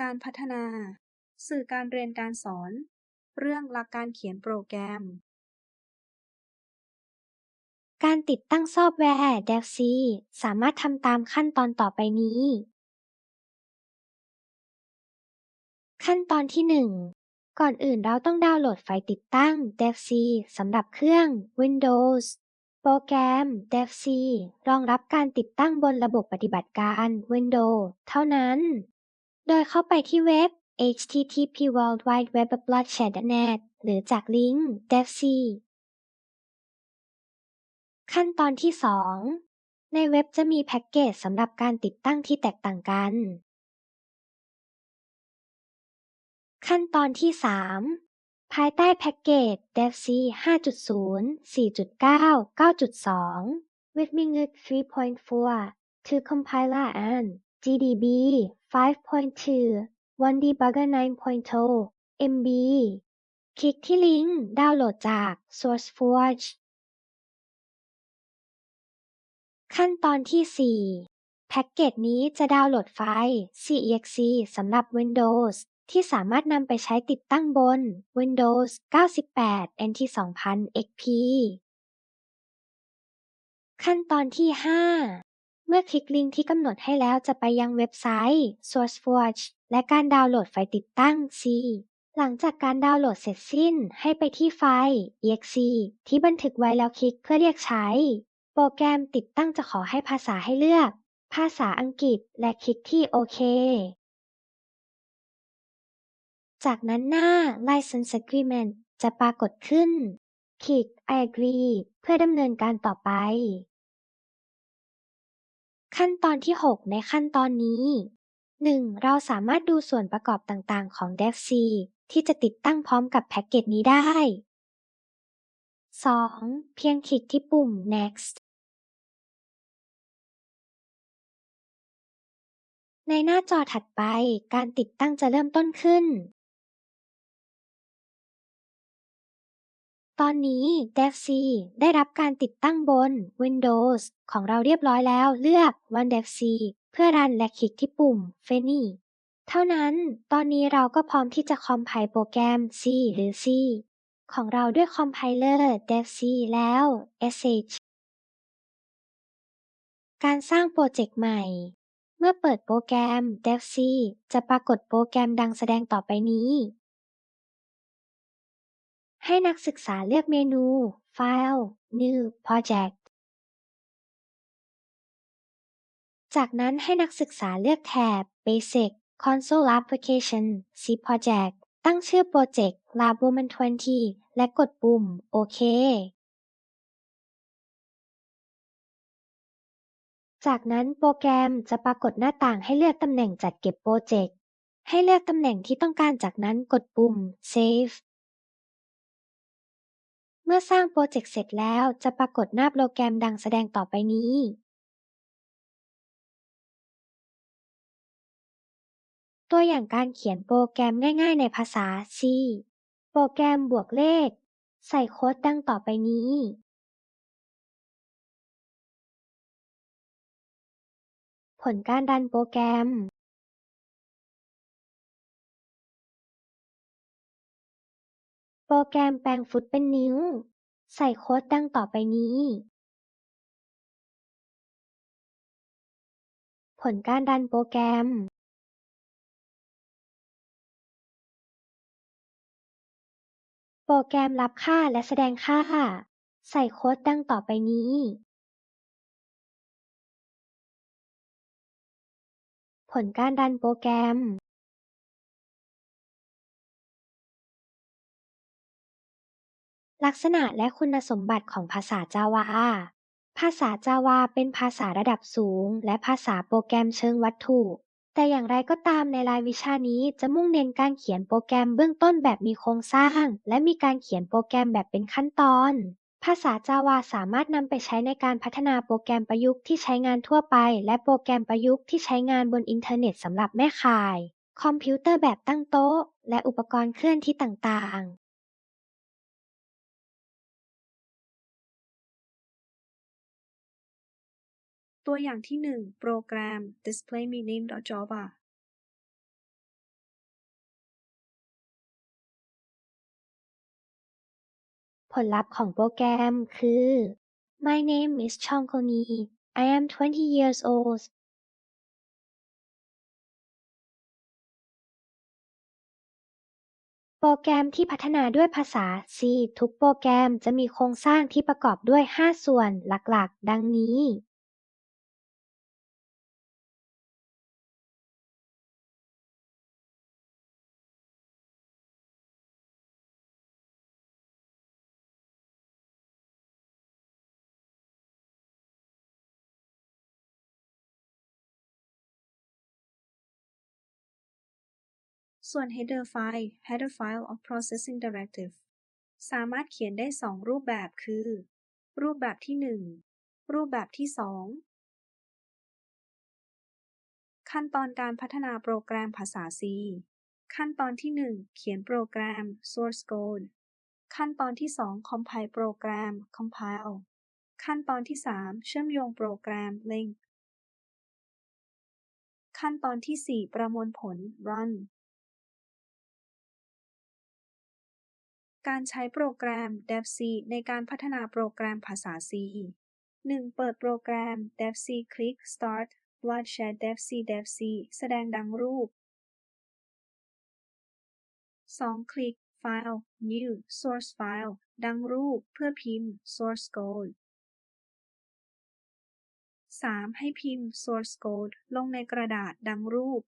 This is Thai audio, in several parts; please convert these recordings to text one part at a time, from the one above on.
การพัฒนา สื่อการเรียนการสอน เรื่องหลักการเขียนโปรแกรม การติดตั้งซอฟต์แวร์ DevC สามารถทำตามขั้นตอนต่อไปนี้ ขั้นตอนที่ 1 ก่อนอื่นเราต้องดาวน์โหลดไฟล์ติดตั้ง DevC สำหรับเครื่อง Windows โปรแกรม DevC รองรับการติดตั้งบนระบบปฏิบัติการ Windows เท่านั้น โดยเข้าไปที่เว็บ http://worldwideweb.bloodshed.net หรือจากลิงก์ devc ขั้นตอนที่ 2 ในเว็บจะมีแพ็กเกจสำหรับการติดตั้งที่แตกต่างกัน ขั้นตอนที่ 3 ภายใต้แพ็กเกจ devc 5.0 4.9 9.2 with Mingus 3.4 2 compiler and GDB 5.2 1 debugger 9.0 MB คลิกที่ลิงก์ดาวน์โหลดจาก SourceForge ขั้นตอนที่ 4 แพ็กเกจนี้จะดาวน์โหลดไฟล์ .cexe สำหรับ Windows ที่สามารถนำไปใช้ติดตั้งบน Windows 98 NT 2000 XP ขั้นตอนที่ 5 มื่อคลิกลิงก์ที่กำหนดให้แล้วจะไปยังเว็บไซต์ SourceForge และการดาวน์โหลดไฟล์ติดตั้ง C หลังจากการดาวน์โหลดเสร็จสิ้นให้ไปที่ไฟล์ exe ที่บันทึกไว้แล้วคลิกเพื่อเรียกใช้ โปรแกรมติดตั้งจะขอให้ภาษาให้เลือก ภาษาอังกฤษและคลิกที่โอเค จากนั้นหน้า License Agreement จะปรากฏขึ้น คลิก I agree เพื่อดำเนินการต่อไป ขั้นตอนที่ 6 ในขั้นตอนนี้ 1. เราสามารถดูส่วนประกอบต่างๆ ของ devc ที่จะติดตั้งพร้อมกับแพ็กเกจนี้ได้ 2. เพียงคลิกที่ปุ่ม next ในหน้าจอถัดไปการติดตั้งจะเริ่มต้นขึ้น ตอนนี้ devc ได้รับการติดตั้งบน Windows ของเราเรียบร้อยแล้วเลือก Run devc เพื่อรันและคลิกที่ปุ่ม Finish เท่านั้น ตอนนี้เราก็พร้อมที่จะคอมไพล์โปรแกรม C หรือ C ของเราด้วยคอมไพเลอร์ devc แล้ว sh การสร้างโปรเจกต์ใหม่ เมื่อเปิดโปรแกรม devc จะปรากฏโปรแกรมดังแสดงต่อไปนี้ ให้นักศึกษาเลือกเมนู File New Project จากนั้นให้นักศึกษาเลือกแถบ Basic Console Application C Project ตั้งชื่อโปรเจกต์ Laboman 20 และกดปุ่มโอเคจากนั้นโปรแกรมจะปรากฏหน้าต่างให้เลือกตำแหน่งจัดเก็บโปรเจกต์ ให้เลือกตำแหน่งที่ต้องการจากนั้นกดปุ่ม Save เมื่อสร้างโปรเจกต์เสร็จแล้วจะปรากฏหน้าโปรแกรมดังแสดงต่อไปนี้ตัวอย่างการเขียนโปรแกรมง่ายๆในภาษา C โปรแกรมบวกเลข ใส่โค้ดดังต่อไปนี้ ผลการรันโปรแกรม รแกรมแปลงฟุตเป็นนิ้ว ใส่โค้ดดังต่อไปนี้ ผลการรันโปรแกรมโปรแกรมรับค่าและแสดงค่า ใส่โค้ดดังต่อไปนี้ ผลการรันโปรแกรม ลักษณะและคุณสมบัติของภาษาจาวา ภาษาจาวาเป็นภาษาระดับสูง และภาษาโปรแกรมเชิงวัตถุ แต่อย่างไรก็ตามในรายวิชานี้จะมุ่งเน้นการเขียนโปรแกรมเบื้องต้นแบบมีโครงสร้าง และมีการเขียนโปรแกรมแบบเป็นขั้นตอน ภาษาจาวาสามารถนำไปใช้ในการพัฒนาโปรแกรมประยุกต์ที่ใช้งานทั่วไป และโปรแกรมประยุกต์ที่ใช้งานบนอินเทอร์เน็ตสำหรับแม่ข่าย คอมพิวเตอร์แบบตั้งโต๊ะ และอุปกรณ์เคลื่อนที่ต่าง ตัวอย่างที่หนึ่ง โปรแกรม displayMeaning.java ผลลัพธ์ของโปรแกรมคือ My name is Chongkoni I am 20 years old โปรแกรมที่พัฒนาด้วยภาษา C ทุกโปรแกรมจะมีโครงสร้างที่ประกอบด้วย 5 ส่วนหลักๆ ดังนี้ ส่วน header file header file of processing directive สามารถเขียนได้ 2 รูปแบบคือ รูปแบบที่ 1 รูปแบบที่ 2 ขั้นตอนการพัฒนาโปรแกรมภาษา C ขั้นตอนที่ 1 เขียนโปรแกรม source code ขั้นตอนที่ 2 compile โปรแกรม compile ขั้นตอนที่ 3 เชื่อมโยงโปรแกรม link ขั้นตอนที่ 4 ประมวลผล run การใช้โปรแกรม devc ในการพัฒนาโปรแกรมภาษา C 1. เปิดโปรแกรม devc คลิก start bloodshed devc devc แสดงดังรูป 2. คลิก file new source file ดังรูปเพื่อพิมพ์ source code 3. ให้พิมพ์ source code ลงในกระดาษดังรูป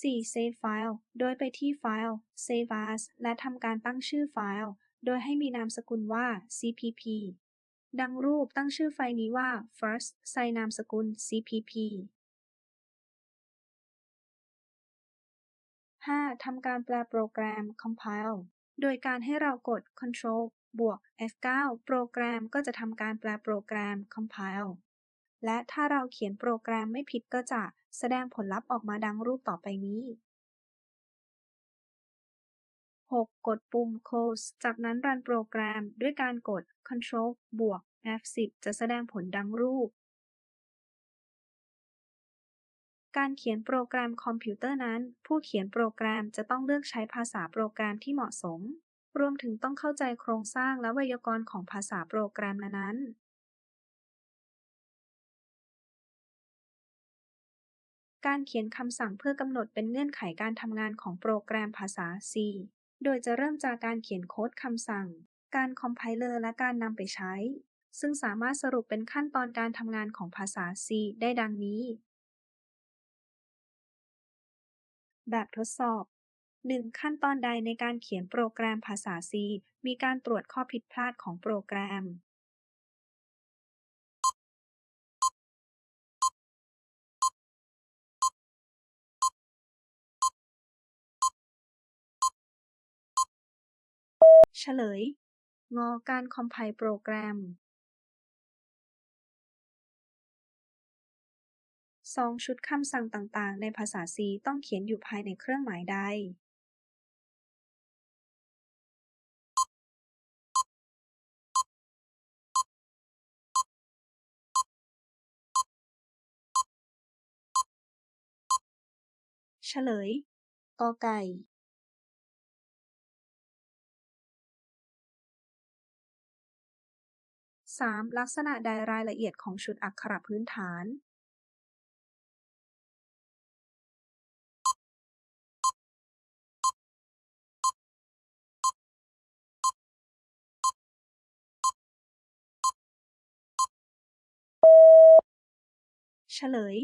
4. Save file โดยไปที่ไฟล์ Save as และทำการตั้งชื่อไฟล์ โดยให้มีนามสกุลว่า cpp ดังรูปตั้งชื่อไฟล์นี้ว่า first ใส่นามสกุล cpp 5. ทำการแปลโปรแกรม compile โดยการให้เรากด control บวก F9 โปรแกรมก็จะทำการแปลโปรแกรม compile และถ้าเราเขียนโปรแกรมไม่ผิดก็จะแสดงผลลัพธ์ออกมาดังรูปต่อไปนี้ 6. กดปุ่ม close จากนั้นรันโปรแกรมด้วยการกด Ctrl บวก F10 จะแสดงผลดังรูป การเขียนโปรแกรมคอมพิวเตอร์นั้น ผู้เขียนโปรแกรมจะต้องเลือกใช้ภาษาโปรแกรมที่เหมาะสม รวมถึงต้องเข้าใจโครงสร้างและไวยากรณ์ของภาษาโปรแกรมนั้น การเขียนคำสั่งเพื่อกำหนดเป็นเงื่อนไขการทำงานของโปรแกรมภาษา C โดยจะเริ่มจากการเขียนโค้ดคำสั่ง การคอมไพเลอร์และการนำไปใช้ ซึ่งสามารถสรุปเป็นขั้นตอนการทำงานของภาษา C ได้ดังนี้ แบบทดสอบ 1. ขั้นตอนใดในการเขียนโปรแกรมภาษา C มีการตรวจข้อผิดพลาดของโปรแกรม ฉลยงอการคอมไพล์โปรแกรม 2. ชุดคำสั่งต่าง ๆ ในภาษา C ต้องเขียนอยู่ภายในเครื่องหมายใด เฉลย กอไก่ 3. ลักษณะใดรายละเอียดของชุดอักขระพื้นฐานเฉลย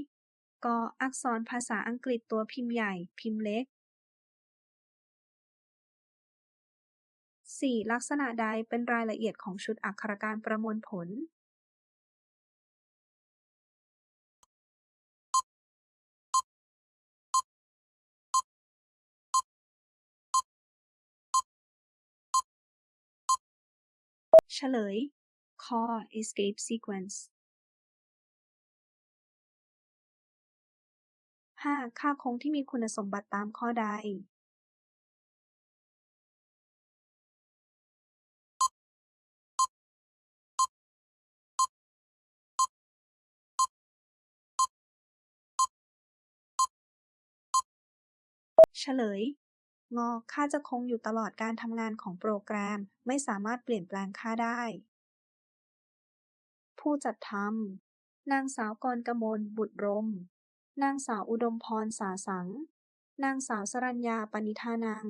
ก อักษรภาษาอังกฤษตัวพิมพ์ใหญ่ พิมพ์เล็ก 4. ลักษณะใดเป็นรายละเอียดของชุดอักขรการประมวลผลเฉลยค escape sequence 5. ค่าคงที่มีคุณสมบัติตามข้อใด เฉลย งอค่าจะคงอยู่ตลอดการทำงานของโปรแกรม ไม่สามารถเปลี่ยนแปลงค่าได้ ผู้จัดทำนางสาวกรกมล บุตรรม นางสาวอุดมพร สาสัง นางสาวสรัญญา ปณิธานัง